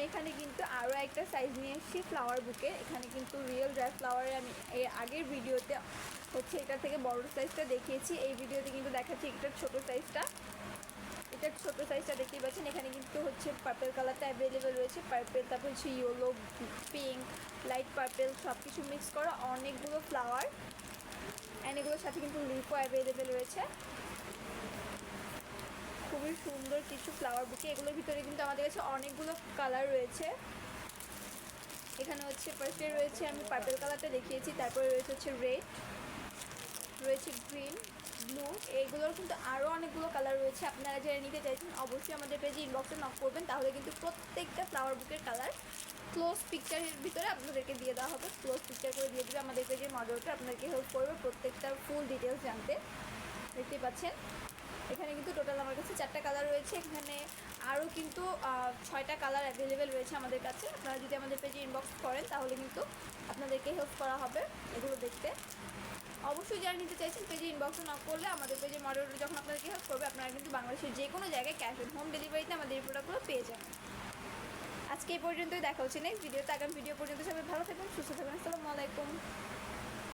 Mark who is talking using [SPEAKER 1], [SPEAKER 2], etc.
[SPEAKER 1] আমি এখানে কিন্তু আরও একটা সাইজ নিয়ে এসেছি ফ্লাওয়ার বুকে এখানে কিন্তু রিয়েল ড্রাই ফ্লাওয়ারে আমি এর আগের ভিডিওতে হচ্ছে এটা থেকে বড় সাইজটা দেখিয়েছি। এই ভিডিওতে কিন্তু দেখাচ্ছি এটার ছোট সাইজটা এটার ছোট সাইজটা দেখতেই পাচ্ছেন। এখানে কিন্তু হচ্ছে পার্পেল কালারটা অ্যাভেলেবেল রয়েছে। পার্পেল তারপর হচ্ছে ইয়েলো পিঙ্ক লাইট পার্পেল সব কিছু মিক্স করা অনেকগুলো ফ্লাওয়ার অ্যান্ড এগুলোর সাথে কিন্তু লিপও অ্যাভেলেবেল রয়েছে। সুন্দর কিছু ফ্লাওয়ার বুকে এগুলোর ভিতরে কিন্তু আমাদের কাছে অনেকগুলো কালার রয়েছে। এখানে হচ্ছে ফার্স্টে রয়েছে আমি পার্পেল কালারটা দেখিয়েছি, তারপরে রয়েছে হচ্ছে রেড রয়েছে গ্রিন ব্লু এইগুলোর কিন্তু আরও অনেকগুলো কালার রয়েছে। আপনারা যারা নিতে চাইছেন, অবশ্যই আমাদের পেজে ইনবক্সে নক করবেন, তাহলে কিন্তু প্রত্যেকটা ফ্লাওয়ার বুকের কালার ক্লোজ পিকচারের ভিতরে আপনাদেরকে দিয়ে দেওয়া হবে। ক্লোজ পিকচার করে দিয়ে দেবে আমাদের পেজের মডেলটা আপনাদেরকে হেল্প করবে প্রত্যেকটা ফুল ডিটেলস জানতে। দেখতে পাচ্ছেন। এখানে কিন্তু টোটাল আমার কাছে চারটা কালার রয়েছে। এখানে আরও কিন্তু ছয়টা কালার অ্যাভেলেবেল রয়েছে আমাদের কাছে। আপনারা যদি আমাদের পেজে ইনবক্স করেন, তাহলে কিন্তু আপনাদেরকে হেল্প করা হবে এগুলো দেখতে। অবশ্যই যারা নিতে চাইছেন পেজে ইনবক্স না করলে আমাদের পেজে মডেল যখন আপনাদেরকে হেল্প করবে, আপনারা কিন্তু বাংলাদেশের যে কোনো জায়গায় ক্যাশ হোম ডেলিভারিতে আমাদের এই প্রোডাক্টগুলো পেয়ে যাবেন। আজকে এই পর্যন্তই, দেখা হচ্ছে নেক্সট ভিডিওতে আগামী ভিডিও পর্যন্ত সবাই ভালো থাকবেন, সুস্থ